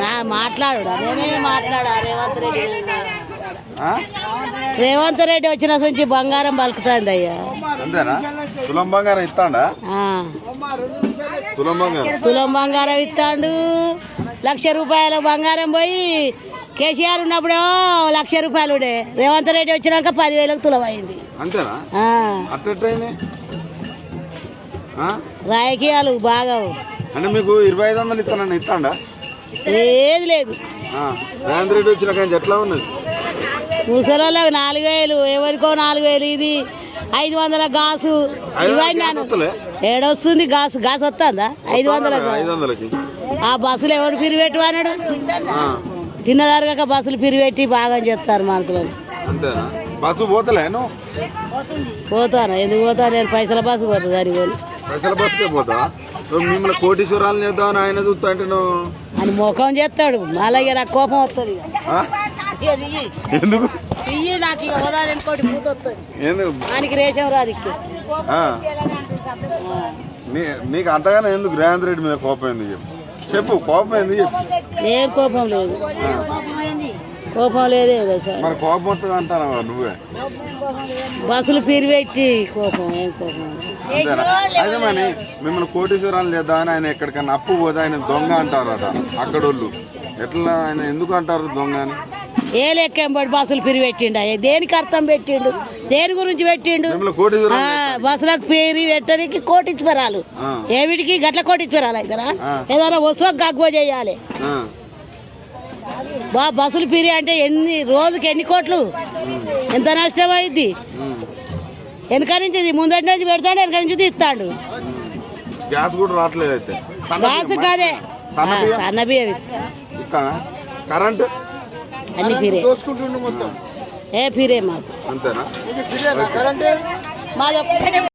నా మాట్లాడు. నేనే మాట్లాడా రేవంత్ రెడ్డి? రేవంత్ రెడ్డి వచ్చిన నుంచి బంగారం పలుకుతుంది అయ్యా తులం బంగారం ఇస్తాడా? తులం బంగారం. ఇస్తాడు. లక్ష రూపాయల బంగారం పోయి కేసీఆర్ ఉన్నప్పుడేమో లక్ష రూపాయలు ఉండే. రేవంత్ రెడ్డి వచ్చినాక పదివేలకు తులం అయింది? రాజకీయాలు బాగా అంటే మీకు ఇరవై ఐదు వందలు ఇస్తానని ఇస్తాడా? ఏది లేదు. ఆ, రేవంత్ రెడ్డి వచ్చిన కానీ ఎట్లా ఉన్నది? ముసలోళ్ళకి నాలుగు వేలు ఎవరికో నాలుగు వేలు ఇది ఐదు వందల గాసు. ఇవన్నీ? ఏడొస్తుంది గాసు గాసు వస్తుందా? ఐదు వందల ఆ బస్సులు ఎవడు పిరిపెట్టు అన్నాడు? ఆ, తిన్నదారుగా బస్సులు పిరిపెట్టి బాగా చేస్తారు మనసులను అంతేనా? బస్సు పోతలే పోతాను. ఎందుకు పోతాను? నేను పైసల బస్సు పోతుంది దానికి బస్సుకే పోతావా నువ్వు మిమ్మల్ని కోటీశ్వరాలు చేద్దామని ఆయన చూస్తా అంటే నువ్వు? అని ముఖం చేస్తాడు. మళ్ళీ ఇక నాకు కోపం వస్తుంది. ఎందుకు? ఇయ్యి నాకు ఇక హోదా ఇంకోటి పూత వస్తుంది. ఎందుకు? ఆయనకి రేషం రాదు ఇక. ఆ. నీ నీకు అంతగానే ఎందుకు రేవంత్ రెడ్డి మీద కోపం ఎందుకు చెప్పు? చెప్పు కోపం ఎందుకు చెప్పు? ఏం కోపం లేదు. కోపం లేదే లేదు సార్. మరి కోపం వస్తుంది అంటాను నువ్వే? బస్సులు పిరిపెట్టి కోపం ఏం కోపం? అయితే మరి మిమ్మల్ని కోటీశ్వరాలు చేద్దామని ఆయన ఎక్కడికన్నా అప్పు పోతే ఆయన దొంగ అంటారట అక్కడోళ్ళు. ఎట్లా ఆయన ఎందుకు అంటారు దొంగ అని? ఏ లెక్క ఎంబడి బస్సులు పిరిపెట్టిండు అయ్యా దేనికి అర్థం పెట్టిండు? దేని గురించి పెట్టిండు? ఆ, బస్సులకు పేరు పెట్టడానికి కోటించుపెరాలు ఆ. ఏమిటికి గట్ల కోటించుపెరాలు అవుతారా. ఏదైనా వస్తువు గగ్గో చేయాలి. ఆ, బా బస్సులు పిరి అంటే ఎన్ని రోజుకి ఎన్ని కోట్లు? ఎంత నష్టం అయింది. వెనక నుంచి ముందటి నుంచి పెడతాడు వెనక నుంచి తీస్తాడు. గ్యాస్ కూడా రావట్లేదు అయితే. గ్యాస్ కాదే. సన్న బియ్యం? కరెంట్? అన్ని పిరే ఏ పిరే మాకు. అంతేనా? మాది